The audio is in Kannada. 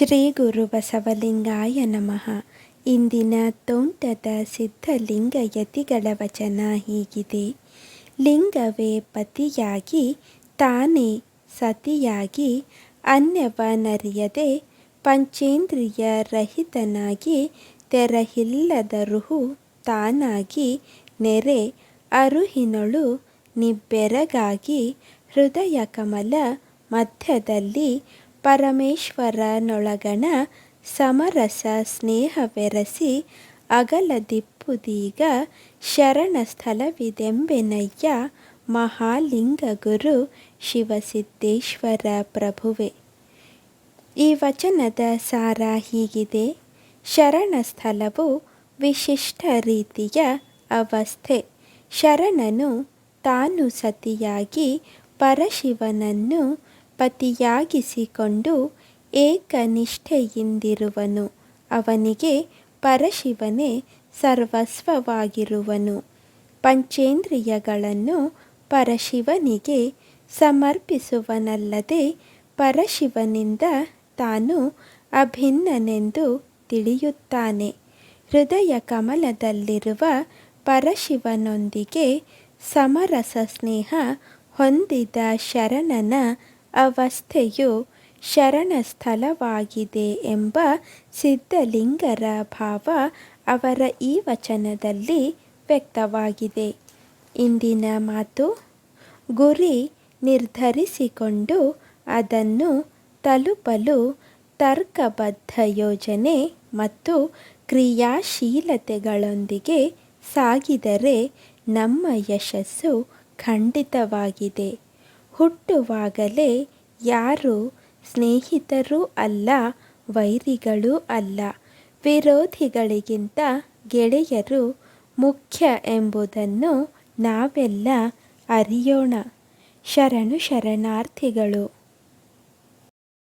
ಶ್ರೀ ಗುರು ಬಸವಲಿಂಗಾಯ ನಮಃ. ಇಂದಿನ ತೋಂಟದ ಸಿದ್ಧಲಿಂಗ ಯತಿಗಳ ವಚನ ಹೀಗಿದೆ. ಲಿಂಗವೇ ಪತಿಯಾಗಿ, ತಾನೇ ಸತಿಯಾಗಿ, ಅನ್ಯವನರಿಯದೆ, ಪಂಚೇಂದ್ರಿಯ ರಹಿತನಾಗಿ, ತೆರಹಿಲ್ಲದ ತಾನಾಗಿ, ನೆರೆ ಅರುಹಿನೊಳು ನಿಬ್ಬೆರಗಾಗಿ, ಹೃದಯ ಕಮಲ ಮಧ್ಯದಲ್ಲಿ ಪರಮೇಶ್ವರನೊಳಗಣ ಸಮರಸ ಸ್ನೇಹವೆರಸಿ ಅಗಲದಿಪ್ಪುದೀಗ ಶರಣ ಮಹಾಲಿಂಗ ಗುರು ಶಿವಸಿದ್ದೇಶ್ವರ ಪ್ರಭುವೆ. ಈ ವಚನದ ಸಾರ ಹೀಗಿದೆ. ಶರಣ ಸ್ಥಳವು ವಿಶಿಷ್ಟ ರೀತಿಯ ಅವಸ್ಥೆ. ಶರಣನು ತಾನು ಸತಿಯಾಗಿ ಪರಶಿವನನ್ನು ಪತಿಯಾಗಿಸಿಕೊಂಡು ಏಕನಿಷ್ಠೆಯಿಂದಿರುವನು. ಅವನಿಗೆ ಪರಶಿವನೇ ಸರ್ವಸ್ವವಾಗಿರುವನು. ಪಂಚೇಂದ್ರಿಯಗಳನ್ನು ಪರಶಿವನಿಗೆ ಸಮರ್ಪಿಸುವನಲ್ಲದೆ ಪರಶಿವನಿಂದ ತಾನು ಅಭಿನ್ನನೆಂದು ತಿಳಿಯುತ್ತಾನೆ. ಹೃದಯ ಕಮಲದಲ್ಲಿರುವ ಪರಶಿವನೊಂದಿಗೆ ಸಮರಸ ಸ್ನೇಹ ಹೊಂದಿದ ಶರಣನ ಅವಸ್ಥೆಯು ಶರಣ ಸ್ಥಳವಾಗಿದೆ ಎಂಬ ಸಿದ್ಧಲಿಂಗರ ಭಾವ ಅವರ ಈ ವಚನದಲ್ಲಿ ವ್ಯಕ್ತವಾಗಿದೆ. ಇಂದಿನ ಮಾತು ಗುರಿ ನಿರ್ಧರಿಸಿಕೊಂಡು ಅದನ್ನು ತಲುಪಲು ತರ್ಕಬದ್ಧ ಯೋಜನೆ ಮತ್ತು ಕ್ರಿಯಾಶೀಲತೆಗಳೊಂದಿಗೆ ಸಾಗಿದರೆ ನಮ್ಮ ಯಶಸ್ಸು ಖಂಡಿತವಾಗಿದೆ. ಹುಟ್ಟುವಾಗಲೇ ಯಾರು ಸ್ನೇಹಿತರೂ ಅಲ್ಲ ವೈರಿಗಳೂ ಅಲ್ಲ. ವಿರೋಧಿಗಳಿಗಿಂತ ಗೆಳೆಯರು ಮುಖ್ಯ ಎಂಬುದನ್ನು ನಾವೆಲ್ಲ ಅರಿಯೋಣ. ಶರಣು ಶರಣಾರ್ಥಿಗಳು.